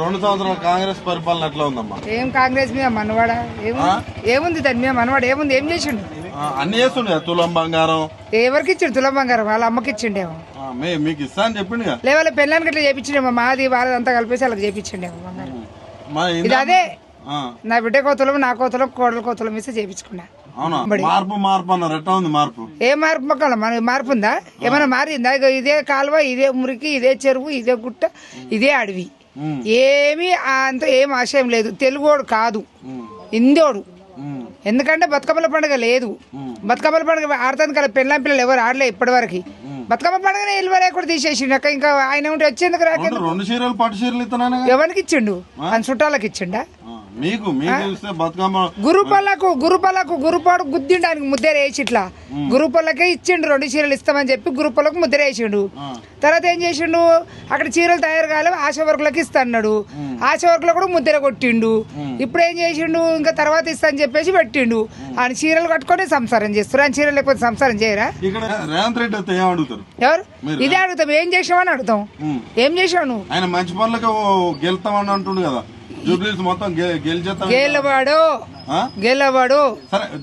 రెండు సంవత్సరాల కాంగ్రెస్ పరిపాలన ఎట్లా ఉందమ్మా? ఏం కాంగ్రెస్ మీద మనవాడ? ఏముంది? ఏముంది దాని మీద మనవాడు? ఏముంది? ఏం చేసిండు? అన్ని చేస్తుండే తులం బంగారం? ఎవరికి ఇచ్చిండు తులం బంగారం? వాళ్ళ అమ్మకి ఇచ్చిండేమో. మే మీకు ఇస్తా అని చెప్పిండుగా. లేవాళ్ళ పెళ్ళానికి ఇట్లా చేపించిండేమో? మాది వాళ్ళది అంతా కలిపేసి వాళ్ళకి చేపించిండేమో బంగారం. ఇది అదే. నా బిడ్డ కోతలం నా కోతలం కోడల కోతలం ఇస్తే చేపించుకున్నా. మార్పు మార్పు అన్నారు. ఎట్లా ఉంది మార్పు? ఏ మార్పు మొక్కలు? మన మార్పు ఉందా? ఏమైనా మారిందా? ఇదే కాలువ ఇదే మురికి ఇదే చెరువు ఇదే గుట్ట ఇదే అడవి. ఏమీ అంత ఏం ఆశయం లేదు. తెలుగోడు కాదు. ఉమ్, ఎందుకంటే బతుకమ్మల పండుగ లేదు. బతుకమ్మల పండుగ ఆడతాను కదా పెళ్ళాం పిల్లలు ఎవరు ఆడలే ఇప్పటివరకు. బతుకమ్మ పండుగనే ఇల్లు లేకుండా తీసేసిండు. ఇంకా ఆయన ఉంటే వచ్చేందుకు రాక రెండు చీరలు పట్టు చీరలు ఎవరికి ఇచ్చిండు? ఆయన చుట్టాలకు ఇచ్చిండా? మీకు గురుపల్లకు గురుపల్లకు గురుపాడు గుద్దిండు ఆయనకు ముద్దర వేసి ఇట్లా గురుపల్లకే ఇచ్చిండు రెండు చీరలు ఇస్తామని చెప్పి గురుపల్లకు ముద్దర వేసిండు. తర్వాత ఏం చేసిండు? అక్కడ చీరలు తయారు కాలే ఆశా వర్కులకు ఇస్తా అన్నాడు. ఆశా వర్కులకు కూడా ముద్దర కొట్టిండు. ఇప్పుడు ఏం చేసిండు? ఇంకా తర్వాత ఇస్తా అని చెప్పేసి పెట్టిండు. ఆయన చీరలు కట్టుకొని సంసారం చేస్తారు. ఆయన చీరలు లేకపోతే సంసారం చేయరా? ఎవరు? ఇదే అడుగుతాం. ఏం చేసామని అడుగుతాం. ఏం చేసావు ఆయన మంచి పనులకు గెలుతామని అంటుండు కదా. జూబ్లీస్ మొత్తం గె- గెలిచేస్తాం గేలవాడు? గేలవాడు. సరే